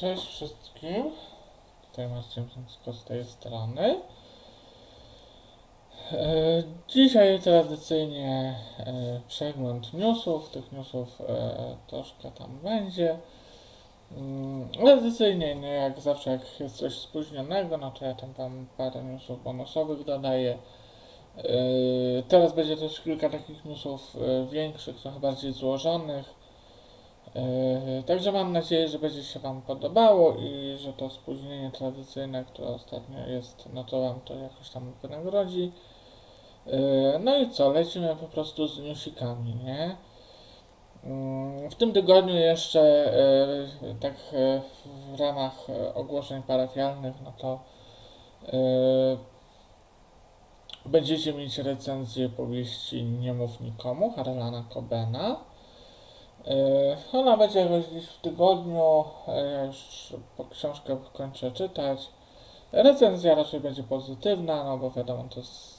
Cześć wszystkim. Tutaj macie wszystko z tej strony. E, Dzisiaj tradycyjnie e, przegląd newsów. Tych newsów e, troszkę tam będzie. Mm, Tradycyjnie, nie jak zawsze, jak jest coś spóźnionego, no to ja tam wam parę newsów bonusowych dodaję. Teraz będzie też kilka takich newsów większych, trochę bardziej złożonych. Yy, Także mam nadzieję, że będzie się Wam podobało i że to spóźnienie tradycyjne, które ostatnio jest, no to Wam to jakoś tam wynagrodzi. Yy, No i co, lecimy po prostu z newsikami, nie? Yy, W tym tygodniu jeszcze, tak w ramach ogłoszeń parafialnych, no to będziecie mieć recenzję powieści Nie mów nikomu, Harlana Cobena. Yy, Ona będzie jakoś gdzieś w tygodniu, ja już po książkę kończę czytać. Recenzja raczej będzie pozytywna, no bo wiadomo, to jest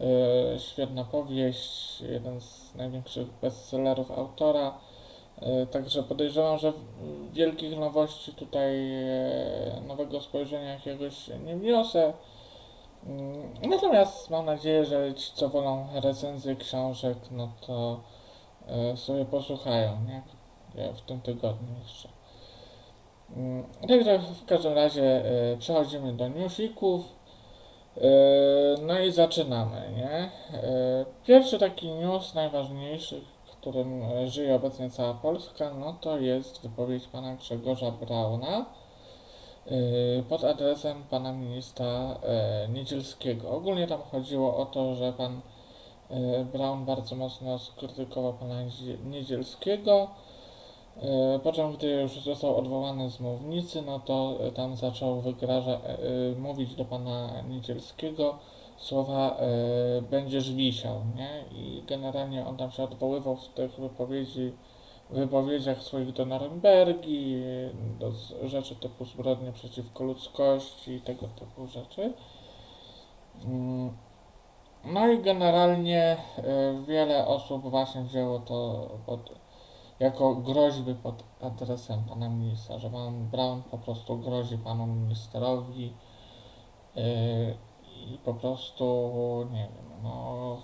yy, świetna powieść, jeden z największych bestsellerów autora. Także podejrzewam, że wielkich nowości tutaj, nowego spojrzenia jakiegoś nie wniosę. Yy, Natomiast mam nadzieję, że ci, co wolą recenzję książek, no to e, sobie posłuchają, nie? W tym tygodniu jeszcze. Mm, Także w każdym razie e, przechodzimy do newsików. E, No i zaczynamy, nie? E, Pierwszy taki news, najważniejszy, którym e, żyje obecnie cała Polska, no to jest wypowiedź pana Grzegorza Brauna e, pod adresem pana ministra e, Niedzielskiego. Ogólnie tam chodziło o to, że pan E, Brown bardzo mocno skrytykował pana Niedzie- Niedzielskiego. E, Po czym, gdy już został odwołany z mównicy, no to e, tam zaczął wygraża, e, e, mówić do pana Niedzielskiego słowa e, będziesz wisiał, nie? I generalnie on tam się odwoływał w tych wypowiedzi, wypowiedziach swoich do Norymbergi, do rzeczy typu zbrodnie przeciwko ludzkości i tego typu rzeczy. No i generalnie y, wiele osób właśnie wzięło to pod, jako groźby pod adresem pana ministra, że pan Brown po prostu grozi panu ministrowi y, i po prostu, nie wiem, no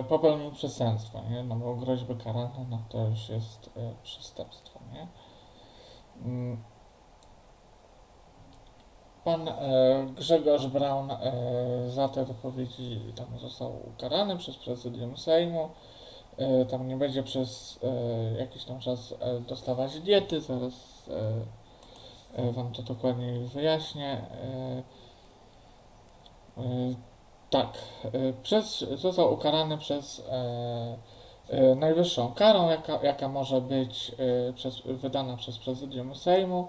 y, popełnił przestępstwo, nie? No bo groźby karane, no to już jest przestępstwo, nie? Mm. Pan e, Grzegorz Braun e, za te wypowiedzi tam został ukarany przez prezydium Sejmu. E, tam nie będzie przez jakiś tam czas dostawać diety, zaraz Wam to dokładniej wyjaśnię. Tak, przez, został ukarany przez najwyższą karą, jaka, jaka może być przez, wydana przez prezydium Sejmu.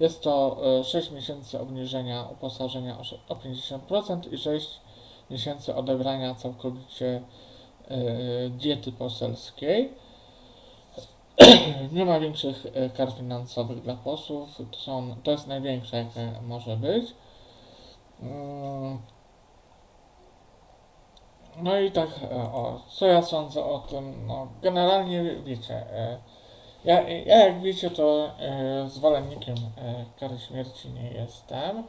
Jest to e, 6 miesięcy obniżenia uposażenia o sze- o 50% i 6 miesięcy odebrania całkowicie e, diety poselskiej. Nie ma większych e, kar finansowych dla posłów. To, są, to jest największa, jaka może być. Mm. No i tak, e, o, co ja sądzę o tym? No, generalnie wiecie, e, ja, ja jak wiecie, to e, zwolennikiem e, kary śmierci nie jestem. E,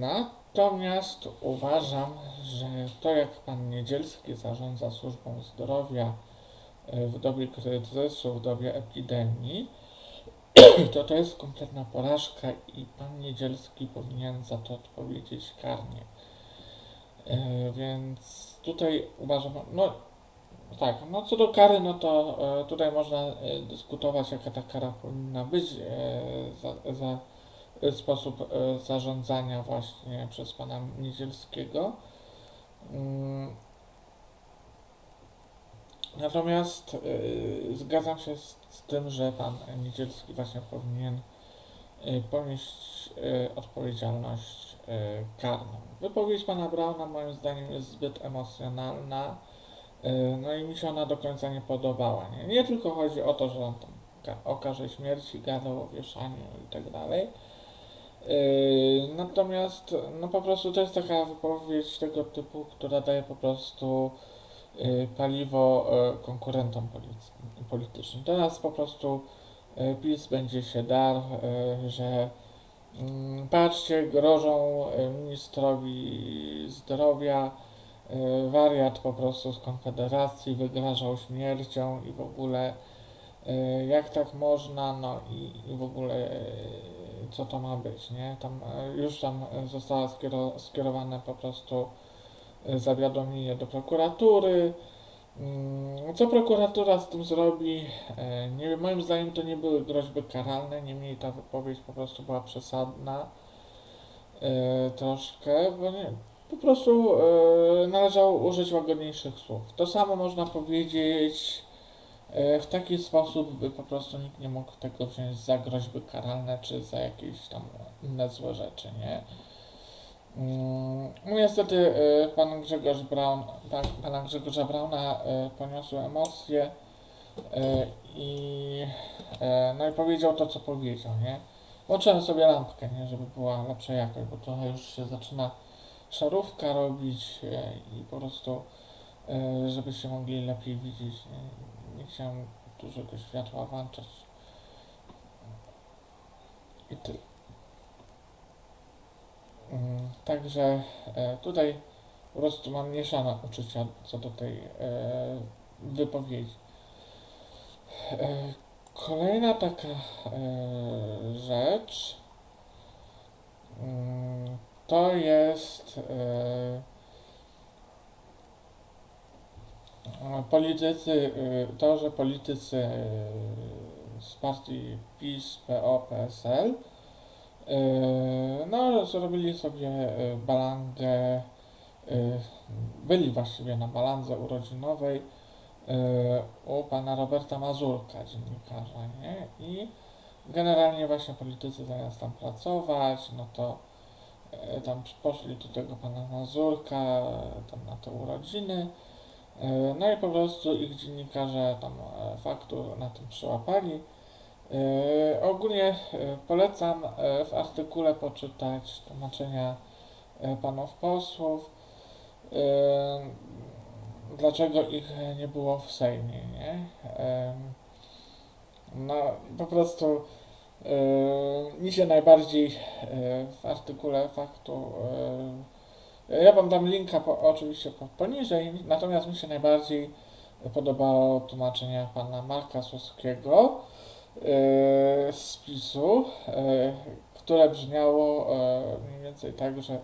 natomiast uważam, że to jak pan Niedzielski zarządza służbą zdrowia e, w dobie kryzysu, w dobie epidemii, to to jest kompletna porażka i pan Niedzielski powinien za to odpowiedzieć karnie. E, więc tutaj uważam, no tak, no co do kary, no to e, tutaj można e, dyskutować, jaka ta kara powinna być e, za, za e, sposób e, zarządzania właśnie przez pana Niedzielskiego. Mm. Natomiast e, zgadzam się z, z tym, że pan Niedzielski właśnie powinien e, ponieść e, odpowiedzialność e, karną. Wypowiedź pana Brauna moim zdaniem jest zbyt emocjonalna. Yy, No i mi się ona do końca nie podobała. Nie, nie tylko chodzi o to, że on tam o karze śmierci gadał, o wieszaniu i tak dalej. Yy, Natomiast no po prostu to jest taka wypowiedź tego typu, która daje po prostu yy, paliwo konkurentom politycznym. Teraz po prostu PiS będzie się dar, że mm, patrzcie, grożą ministrowi zdrowia, wariat po prostu z Konfederacji wygrażał śmiercią i w ogóle e, jak tak można, no i, i w ogóle e, co to ma być, nie? Tam już tam zostało skiero, skierowane po prostu zawiadomienie do prokuratury. Mm, Co prokuratura z tym zrobi? Nie moim zdaniem to nie były groźby karalne, niemniej ta wypowiedź po prostu była przesadna troszkę, bo nie, po prostu e, należało użyć łagodniejszych słów. To samo można powiedzieć e, w taki sposób, by po prostu nikt nie mógł tego wziąć za groźby karalne, czy za jakieś tam inne złe rzeczy, nie? Mm, No niestety e, pan Grzegorz Braun, pan, pana Grzegorza Brauna e, poniosły emocje e, i no i powiedział to, co powiedział, nie? Włączyłem sobie lampkę, nie, żeby była lepsza jakość, bo trochę już się zaczyna szarówka robić e, i po prostu e, żebyście mogli lepiej widzieć. Nie, nie chciałem dużego światła włączać. I tyle. Mm, Także e, tutaj po prostu mam mieszane uczucia co do tej e, wypowiedzi. E, kolejna taka e, rzecz mm, to jest e, politycy, e, to, że politycy e, z partii PiS, PO, PSL No, zrobili sobie balangę, yy, byli właściwie na balandze urodzinowej u pana Roberta Mazurka, dziennikarza, nie? I generalnie właśnie politycy zamiast tam pracować, no to tam poszli do tego pana Mazurka, tam na te urodziny, yy, no i po prostu ich dziennikarze tam yy, faktur na tym przyłapali. Ogólnie polecam w artykule poczytać tłumaczenia panów posłów, dlaczego ich nie było w Sejmie, nie? No, po prostu mi się najbardziej yy, w artykule faktu, yy, ja wam dam linka po, oczywiście po, poniżej, natomiast mi się najbardziej podobało tłumaczenie pana Marka Suskiego, e, spisu, e, które brzmiało e, mniej więcej tak, że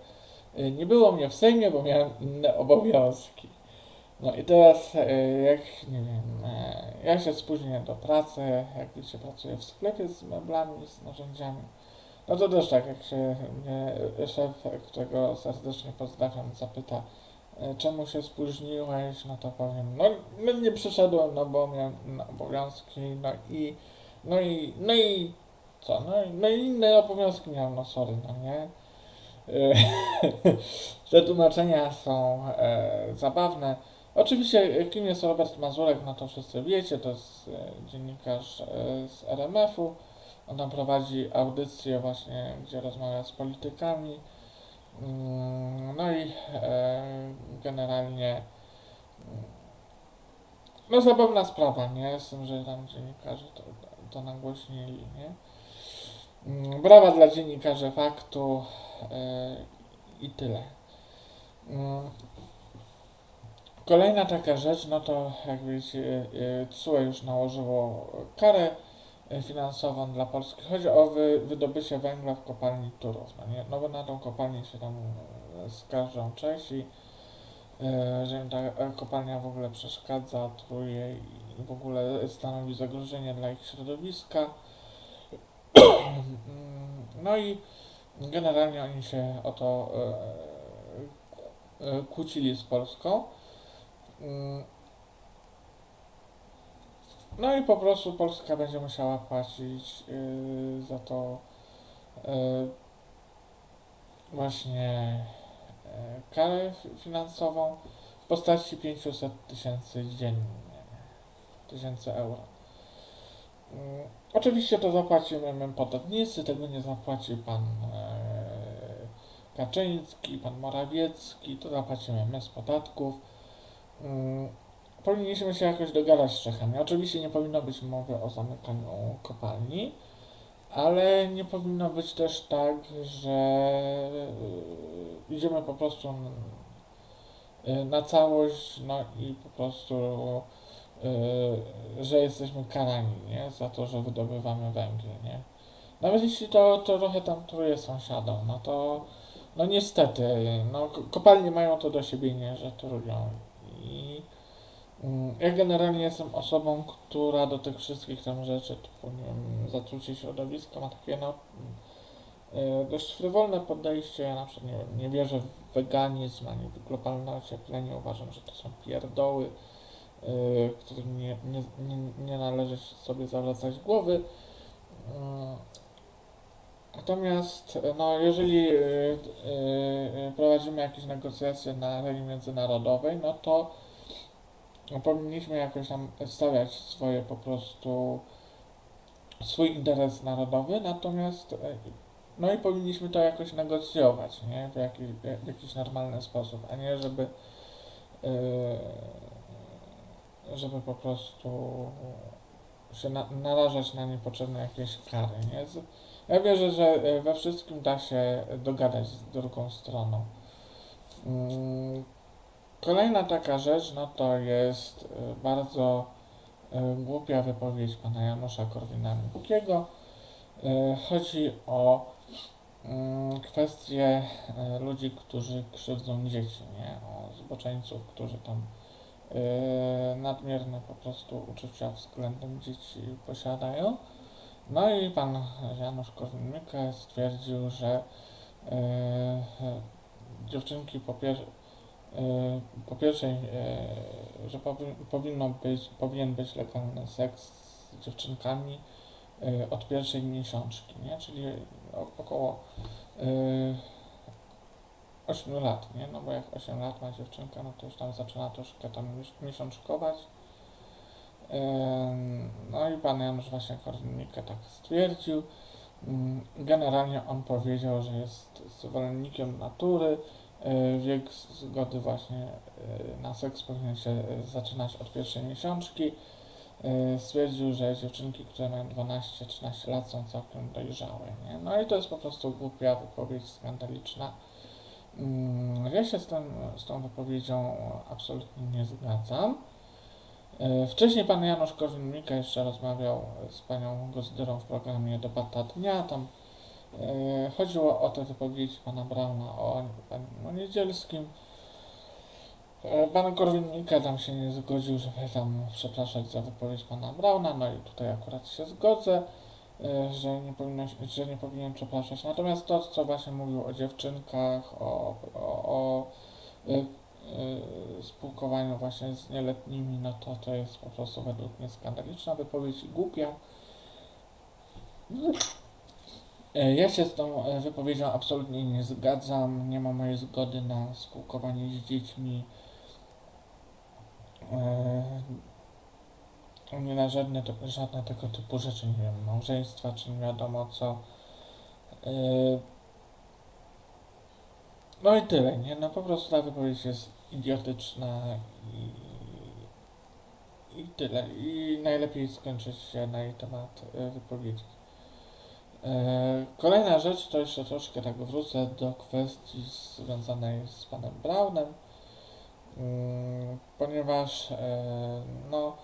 e, nie było mnie w Sejmie, bo miałem inne obowiązki. No i teraz, e, jak nie wiem, e, ja się spóźnię do pracy, jak się pracuje w sklepie z meblami, z narzędziami, no to też tak, jak się mnie szef, którego serdecznie pozdrawiam, zapyta, e, czemu się spóźniłeś, no to powiem, no no nie przyszedłem, no bo miałem obowiązki, no i no i, no i co? No i, no i inne obowiązki miałem, no sorry, no nie? Te tłumaczenia są e, zabawne. Oczywiście, e, kim jest Robert Mazurek, no to wszyscy wiecie, to jest e, dziennikarz e, z RMF-u. On tam prowadzi audycję właśnie, gdzie rozmawia z politykami. Mm, No i generalnie mm, no zabawna sprawa, nie? Z tym, że tam dziennikarze to, to nagłośnili, nie? Mm, Brawa dla dziennikarzy faktu i tyle. Kolejna taka rzecz, no to jak wiecie, e, TSUE już nałożyło karę e, finansową dla Polski. Chodzi o wy, wydobycie węgla w kopalni Turów, no nie? No bo na tą kopalnię się tam e, skarżą Czesi, e, że im ta e, kopalnia w ogóle przeszkadza, truje i w ogóle stanowi zagrożenie dla ich środowiska. No i generalnie oni się o to e, e, kłócili z Polską. Mm, No i po prostu Polska będzie musiała płacić y, za to y, właśnie y, karę fi- finansową w postaci 500 tysięcy dziennie, tysięcy euro. Mm, Oczywiście to zapłacimy my podatnicy, tego nie zapłaci pan Kaczyński, pan Morawiecki, to zapłacimy my z podatków. Mm, powinniśmy się jakoś dogadać z Czechami. Oczywiście nie powinno być mowy o zamykaniu kopalni, ale nie powinno być też tak, że y, idziemy po prostu y, na całość, no i po prostu, że jesteśmy karani, nie? Za to, że wydobywamy węgiel, nie? Nawet jeśli to, to trochę tam truje sąsiadom, no to no niestety, no ko- kopalnie mają to do siebie, nie, że trują. I mm, ja generalnie jestem osobą, która do tych wszystkich tam rzeczy, typu nie wiem, zatrucie środowiska, ma takie no y, dość frywolne podejście. Ja na przykład nie, nie wierzę w weganizm ani w globalne ocieplenie. Uważam, że to są pierdoły, y, którym nie, nie, nie, nie należy sobie zawracać głowy. Natomiast, no, jeżeli y, y, prowadzimy jakieś negocjacje na arenie międzynarodowej, no to powinniśmy jakoś tam stawiać swoje po prostu swój interes narodowy, natomiast no i powinniśmy to jakoś negocjować, nie? W, jaki, w jakiś normalny sposób, a nie żeby żeby po prostu się na, narażać na niepotrzebne jakieś kary, nie? Ja wierzę, że e, we wszystkim da się dogadać z drugą stroną. Mm, Kolejna taka rzecz, no to jest e, bardzo e, głupia wypowiedź pana Janusza Korwina-Mikkego. Chodzi o mm, kwestię ludzi, którzy krzywdzą dzieci, nie? O zboczeńców, którzy tam nadmierne po prostu uczucia względem dzieci posiadają. No i pan Janusz Korwin-Mikke stwierdził, że e, dziewczynki po, pier, e, po pierwszej, e, że powi, powinno być, powinien być legalny seks z dziewczynkami od pierwszej miesiączki, nie? czyli o, około e, 8 lat, nie? no bo jak 8 lat ma dziewczynka, no to już tam zaczyna troszkę tam miesiączkować. No i pan Janusz właśnie Korwin-Mikke tak stwierdził. Ym, Generalnie on powiedział, że jest zwolennikiem natury. Yy, Wiek zgody właśnie yy, na seks powinien się yy, zaczynać od pierwszej miesiączki. Stwierdził, że dziewczynki, które mają 12-13 lat są całkiem dojrzałe. Nie? No i to jest po prostu głupia wypowiedź skandaliczna. Ym, Ja się z, tym, z tą wypowiedzią absolutnie nie zgadzam. E, Wcześniej pan Janusz Korwin-Mikke jeszcze rozmawiał z panią Gozdyrą w programie Debata Dnia. Tam e, chodziło o te wypowiedzi pana Brauna o panu Niedzielskim. E, Pan Korwin-Mikke tam się nie zgodził, żeby tam przepraszać za wypowiedź pana Brauna, no i tutaj akurat się zgodzę, e, że nie, powinno, że nie powinien przepraszać. Natomiast to, co właśnie mówił o dziewczynkach, o, o, o e, spółkowaniu właśnie z nieletnimi, no to to jest po prostu według mnie skandaliczna wypowiedź głupia. E, Ja się z tą e, wypowiedzią absolutnie nie zgadzam. Nie ma mojej zgody na spółkowanie z dziećmi. E, Nie na żadne, żadne tego typu rzeczy, nie wiem, małżeństwa, czy nie wiadomo co. E, No i tyle, nie? No po prostu ta wypowiedź jest idiotyczna i, i tyle. I najlepiej skończyć się na jej temat e, wypowiedzi. E, Kolejna rzecz, to jeszcze troszkę tak wrócę do kwestii związanej z panem Brownem, Mm, ponieważ e, no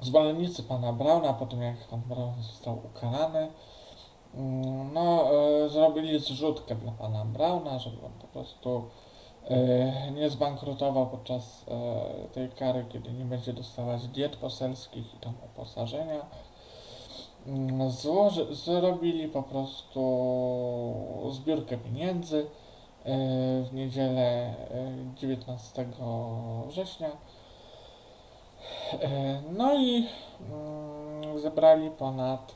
zwolennicy pana Browna, po tym jak pan Brown został ukarany, Mm, No, e, zrobili zrzutkę dla pana Brauna, żeby on po prostu e, nie zbankrutował podczas e, tej kary, kiedy nie będzie dostawać diet poselskich i tam uposażenia. Mm, Złoży, zrobili po prostu zbiórkę pieniędzy w niedzielę e, 19 września. No i mm, zebrali ponad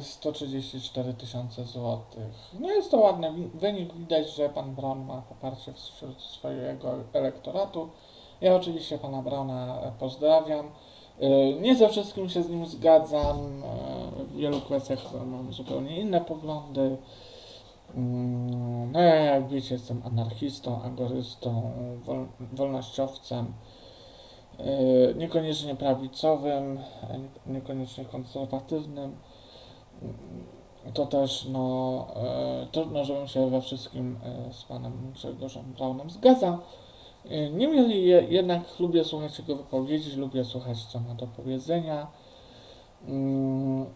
134 tysiące złotych. No jest to ładny wynik. Widać, że pan Brown ma poparcie wśród swojego elektoratu. Ja oczywiście pana Browna e, pozdrawiam. Yy, Nie ze wszystkim się z nim zgadzam. Yy, W wielu kwestiach mam zupełnie inne poglądy. Mm, No ja jak wiecie jestem anarchistą, agorystą, wol, wolnościowcem, yy, niekoniecznie prawicowym, nie- niekoniecznie konserwatywnym. To też no yy, trudno, żebym się we wszystkim yy, z panem Grzegorzem Braunem zgadzał. Yy, Niemniej je- jednak lubię słuchać jego wypowiedzi, lubię słuchać co ma do powiedzenia. Mm,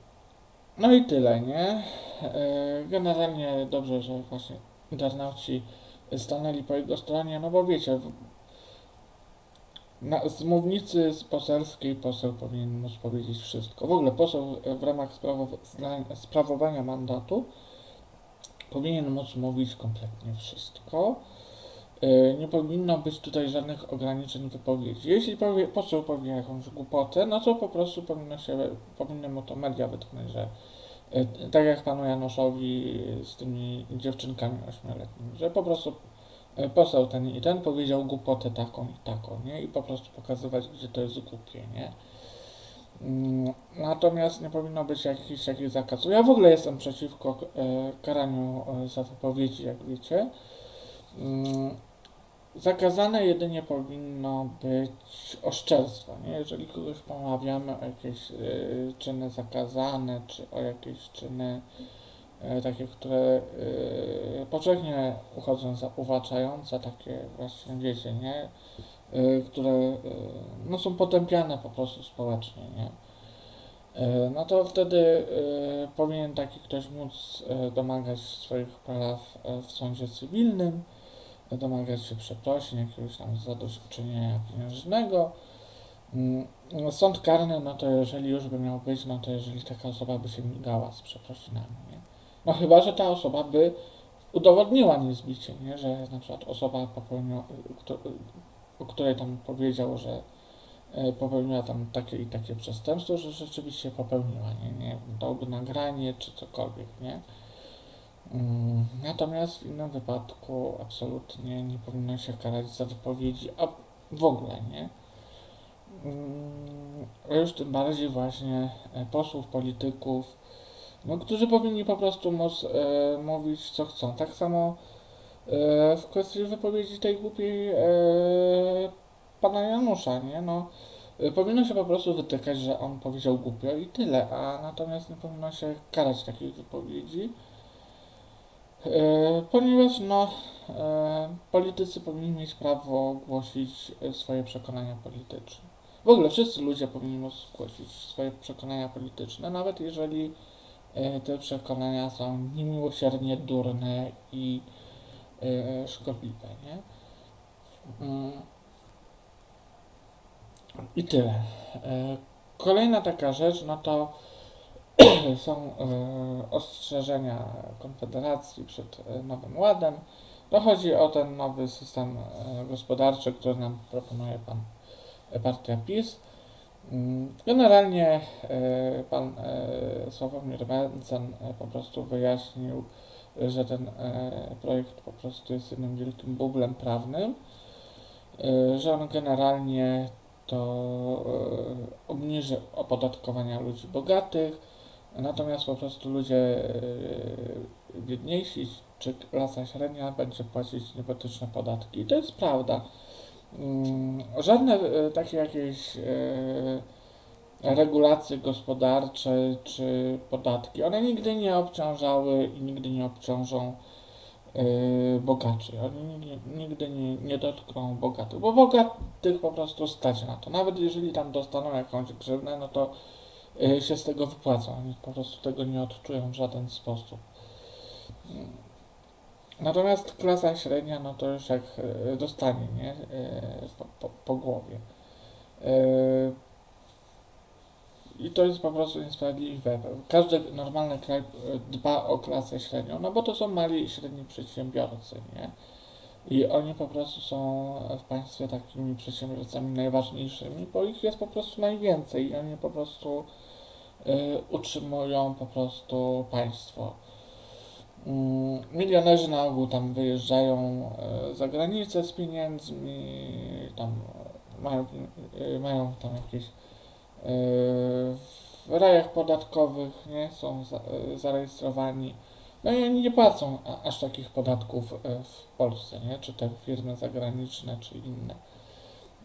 No i tyle, nie? E, Generalnie dobrze, że właśnie internauci stanęli po jego stronie, no bo wiecie, na, z mównicy z poselskiej poseł powinien móc powiedzieć wszystko. W ogóle poseł w ramach sprawowa- sprawowania mandatu powinien móc mówić kompletnie wszystko. E, Nie powinno być tutaj żadnych ograniczeń wypowiedzi. Jeśli powie, poseł powie jakąś głupotę, no to po prostu powinno się, powinny mu to media wytknąć, że e, tak jak panu Januszowi z tymi dziewczynkami ośmioletnimi, że po prostu poseł ten i ten powiedział głupotę taką i taką, nie? I po prostu pokazywać, gdzie to jest głupie, nie? Mm, Natomiast nie powinno być jakichś takich zakazów. Ja w ogóle jestem przeciwko e, karaniu e, za wypowiedzi, jak wiecie. Mm, Zakazane jedynie powinno być oszczerstwo, nie? Jeżeli kogoś pomawiamy o jakieś czyny zakazane, czy o jakieś czyny takie, które y, powszechnie uchodzą za uwłaczające, takie właśnie, wiecie, nie? Y, które no, są potępiane po prostu społecznie, nie? No to wtedy powinien taki ktoś móc domagać swoich praw w sądzie cywilnym, domagać się przeprosin, jakiegoś tam zadośćuczynienia pieniężnego. Mm, Sąd karny, no to jeżeli już by miał być, no to jeżeli taka osoba by się migała z przeprosinami, nie? No chyba, że ta osoba by udowodniła niezbicie, nie? Że na przykład osoba popełniła, o której tam powiedział, że e, popełniła tam takie i takie przestępstwo, że rzeczywiście popełniła, nie? Nie dałby nagranie czy cokolwiek, nie? Mm, Natomiast w innym wypadku absolutnie nie powinno się karać za wypowiedzi, a w ogóle nie. Mm, A już tym bardziej właśnie e, posłów, polityków, no, którzy powinni po prostu móc e, mówić co chcą. Tak samo e, w kwestii wypowiedzi tej głupiej e, pana Janusza, nie? No, e, powinno się po prostu wytykać, że on powiedział głupio i tyle, a natomiast nie powinno się karać takich wypowiedzi. E, Ponieważ no, e, politycy powinni mieć prawo głosić swoje przekonania polityczne. W ogóle wszyscy ludzie powinni móc głosić swoje przekonania polityczne, nawet jeżeli te przekonania są niemiłosiernie durne i e, szkodliwe, nie? Mm. I tyle. E, Kolejna taka rzecz, no to są e, ostrzeżenia Konfederacji przed e, Nowym Ładem. To chodzi o ten nowy system e, gospodarczy, który nam proponuje pan e, partia PiS. Generalnie e, pan e, Sławomir Mencen e, po prostu wyjaśnił, że ten projekt po prostu jest jednym wielkim bublem prawnym, że on generalnie to obniży opodatkowania ludzi bogatych, Natomiast po prostu ludzie biedniejsi czy klasa średnia będzie płacić niebotyczne podatki. I to jest prawda. Mm, Żadne yy, takie jakieś yy, regulacje gospodarcze czy podatki, one nigdy nie obciążały i nigdy nie obciążą yy, bogaczy. Oni nigdy, nie, nie dotkną bogatych, bo bogatych po prostu stać na to. Nawet jeżeli tam dostaną jakąś grzywnę, no to się z tego wypłacą. Oni po prostu tego nie odczują w żaden sposób. Natomiast klasa średnia, no to już jak y, dostanie, nie? Y, Po, po, głowie. Y, I to jest po prostu niesprawiedliwe. Każdy normalny kraj dba o klasę średnią, no bo to są mali i średni przedsiębiorcy, nie? I oni po prostu są w państwie takimi przedsiębiorcami najważniejszymi, bo ich jest po prostu najwięcej i oni po prostu y, utrzymują po prostu państwo. Mm, Milionerzy na ogół tam wyjeżdżają y, za granicę z pieniędzmi, tam mają, y, mają tam jakieś y, w rajach podatkowych, nie, są za, zarejestrowani, No i oni nie płacą aż takich podatków e, w Polsce, nie? Czy te firmy zagraniczne, czy inne.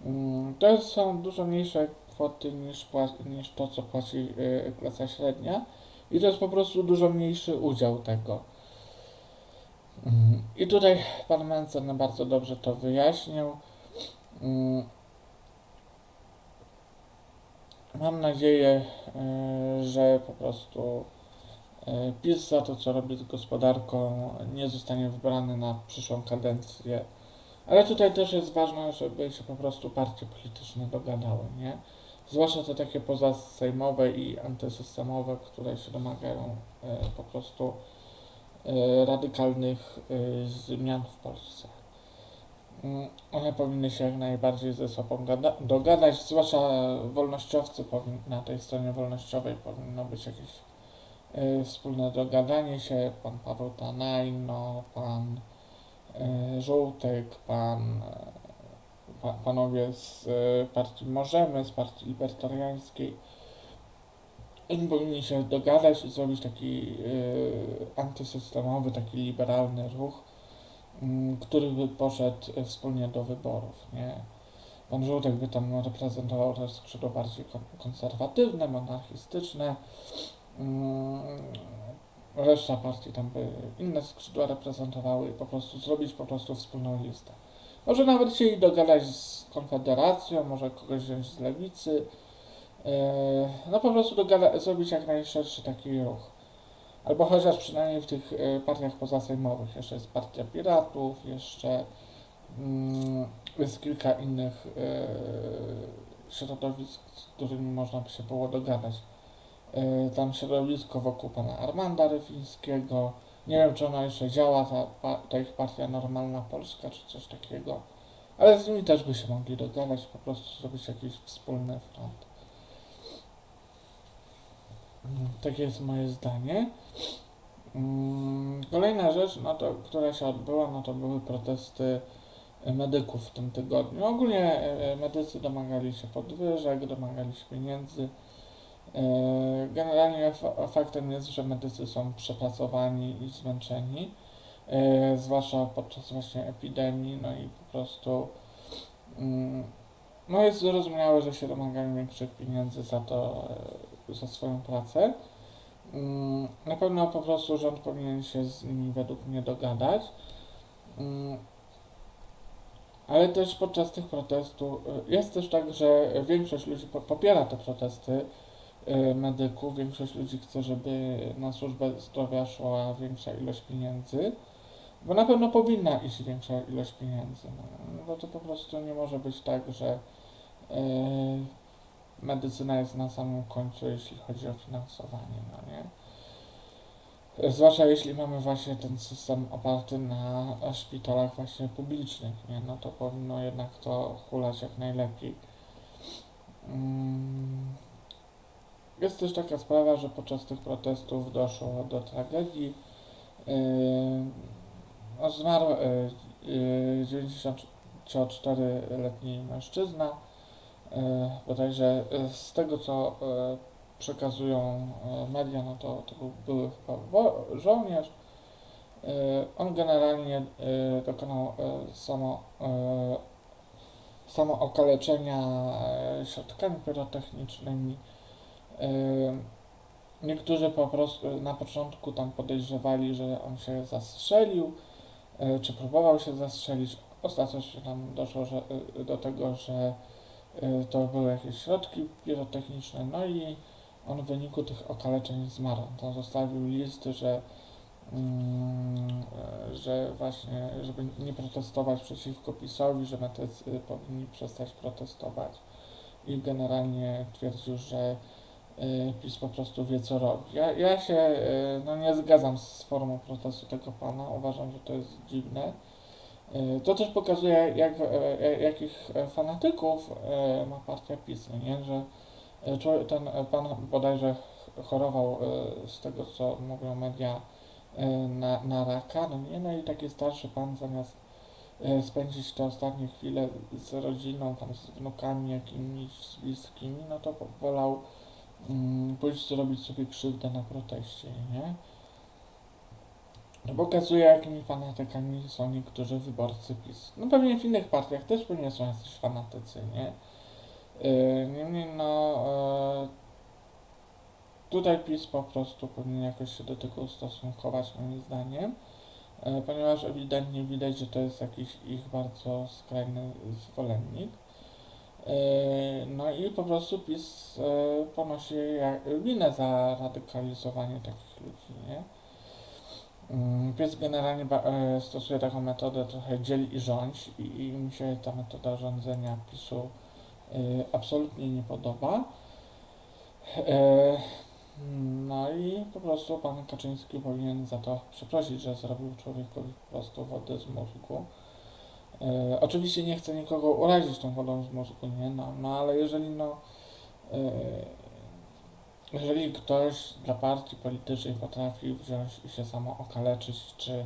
Mm, To są dużo mniejsze kwoty niż, niż to, co płaci e, klasa średnia i to jest po prostu dużo mniejszy udział tego. Mm, I tutaj pan Mencen bardzo dobrze to wyjaśnił. Mm, Mam nadzieję, e, że po prostu e, PiS za to, co robi z gospodarką, nie zostanie wybrany na przyszłą kadencję. Ale tutaj też jest ważne, żeby się po prostu partie polityczne dogadały, nie? Zwłaszcza te takie pozasejmowe i antysystemowe, które się domagają e, po prostu radykalnych e, zmian w Polsce. Mm, One powinny się jak najbardziej ze sobą gada- dogadać, zwłaszcza wolnościowcy na tej stronie wolnościowej powinno być jakieś y, wspólne dogadanie się. Pan Paweł Tanajno, pan Żółtek, pan, pa, panowie z partii Możemy, z partii libertariańskiej. Oni powinni się dogadać i zrobić taki y, antysystemowy, taki liberalny ruch mm, który by poszedł e, wspólnie do wyborów, nie? Pan Żółtek by tam reprezentował też skrzydło bardziej kon- konserwatywne, monarchistyczne. Mm, Reszta partii tam by inne skrzydła reprezentowały i po prostu zrobić po prostu wspólną listę. Może nawet chcieli dogadać z Konfederacją, może kogoś wziąć z lewicy. Yy, No po prostu dogada- zrobić jak najszerszy taki ruch. Albo chociaż przynajmniej w tych e, partiach pozasejmowych. Jeszcze jest Partia Piratów, jeszcze mm, jest kilka innych e, środowisk, z którymi można by się było dogadać. E, tam środowisko wokół pana Armanda Ryfińskiego. Nie wiem, czy ona jeszcze działa, ta, ta ich partia Normalna Polska, czy coś takiego. Ale z nimi też by się mogli dogadać, po prostu zrobić jakiś wspólny front. Mm, Takie jest moje zdanie. Mm, Kolejna rzecz, no to, która się odbyła, no to były protesty e, medyków w tym tygodniu. Ogólnie e, medycy domagali się podwyżek, domagali się pieniędzy. E, Generalnie fa- faktem jest, że medycy są przepracowani i zmęczeni, e, zwłaszcza podczas właśnie epidemii, no i po prostu mm, no jest zrozumiałe, że się domagają większych pieniędzy za to, e, za swoją pracę. Mm, Na pewno po prostu rząd powinien się z nimi według mnie dogadać. Mm, Ale też podczas tych protestów y, jest też tak, że większość ludzi po- popiera te protesty y, medyków. Większość ludzi chce, żeby na służbę zdrowia szła większa ilość pieniędzy. Bo na pewno powinna iść większa ilość pieniędzy. No, bo to po prostu nie może być tak, że y, medycyna jest na samym końcu, jeśli chodzi o finansowanie, no nie? Zwłaszcza jeśli mamy właśnie ten system oparty na szpitalach właśnie publicznych, nie? No to powinno jednak to hulać jak najlepiej. Mm. Jest też taka sprawa, że podczas tych protestów doszło do tragedii. Yy, no zmarł yy, yy, 94-letni mężczyzna. Yy, bodajże yy, z tego co yy, przekazują media, no to, to był były chyba żołnierz. On generalnie dokonał samo, samookaleczenia yy, środkami pyrotechnicznymi. Yy, Niektórzy po prostu na początku tam podejrzewali, że on się zastrzelił, czy próbował się zastrzelić. Ostatecznie tam doszło że, do tego, że to były jakieś środki pirotechniczne, no i on w wyniku tych okaleczeń zmarł. Tam zostawił list, że, mm, e, że właśnie, żeby nie protestować przeciwko PiSowi, że medycy powinni przestać protestować i generalnie twierdził, że y, PiS po prostu wie co robi. Ja, ja się y, no, nie zgadzam z formą protestu tego pana, uważam, że to jest dziwne. Y, To też pokazuje, jak, e, jakich e, fanatyków e, ma partia PiS, no nie? że e, ten e, pan bodajże ch- chorował e, z tego, co mówią media, e, na, na raka, no nie? No i taki starszy pan zamiast e, spędzić te ostatnie chwile z rodziną, tam z wnukami jakimiś, z bliskimi, no to wolał mm, pójść zrobić sobie krzywdę na proteście, nie? Pokazuje, jakimi fanatykami są niektórzy wyborcy PiS. No pewnie w innych partiach też pewnie są jacyś fanatycy, nie? Yy, Niemniej no yy, tutaj PiS po prostu powinien jakoś się do tego ustosunkować moim zdaniem, yy, ponieważ ewidentnie widać, że to jest jakiś ich bardzo skrajny zwolennik. No i po prostu PiS ponosi winę za radykalizowanie takich ludzi, nie? Mm, PiS generalnie e, stosuje taką metodę trochę dziel i rządź i, i mi się ta metoda rządzenia PiSu y, absolutnie nie podoba. E, no i po prostu pan Kaczyński powinien za to przeprosić, że zrobił człowiekowi po prostu wodę z mózgu. E, oczywiście nie chcę nikogo urazić tą wodą z mózgu, nie? No, no ale jeżeli no e, jeżeli ktoś dla partii politycznej potrafi wziąć i się samo okaleczyć, czy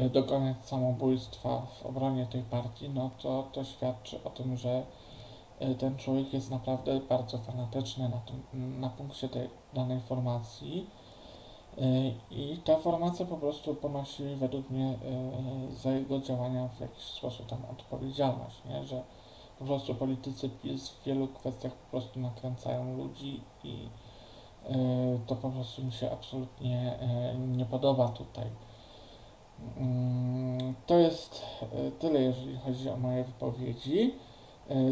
y, dokonać samobójstwa w obronie tej partii, no to to świadczy o tym, że y, ten człowiek jest naprawdę bardzo fanatyczny na, tym, na punkcie tej danej formacji. Y, I ta formacja po prostu ponosi według mnie za jego działania w jakiś sposób tam odpowiedzialność, nie? że po prostu politycy PiS w wielu kwestiach po prostu nakręcają ludzi i to po prostu mi się absolutnie y, nie podoba tutaj. Mm, To jest y, tyle, jeżeli chodzi o moje wypowiedzi.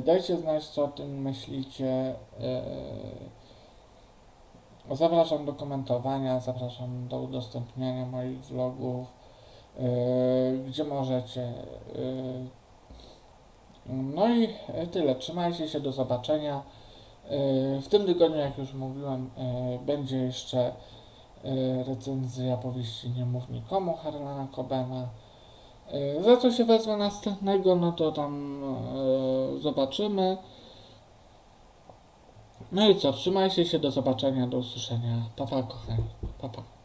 Dajcie znać, co o tym myślicie. Zapraszam do komentowania, zapraszam do udostępniania moich vlogów, gdzie możecie. No i tyle. Trzymajcie się, do zobaczenia. Y, W tym tygodniu, jak już mówiłem, y, będzie jeszcze y, recenzja powieści Nie mów nikomu Harlana Cobena. Za co się wezmę następnego, no to tam zobaczymy. No i co, trzymajcie się, do zobaczenia, do usłyszenia. Pa, pa, kochani. Pa, pa.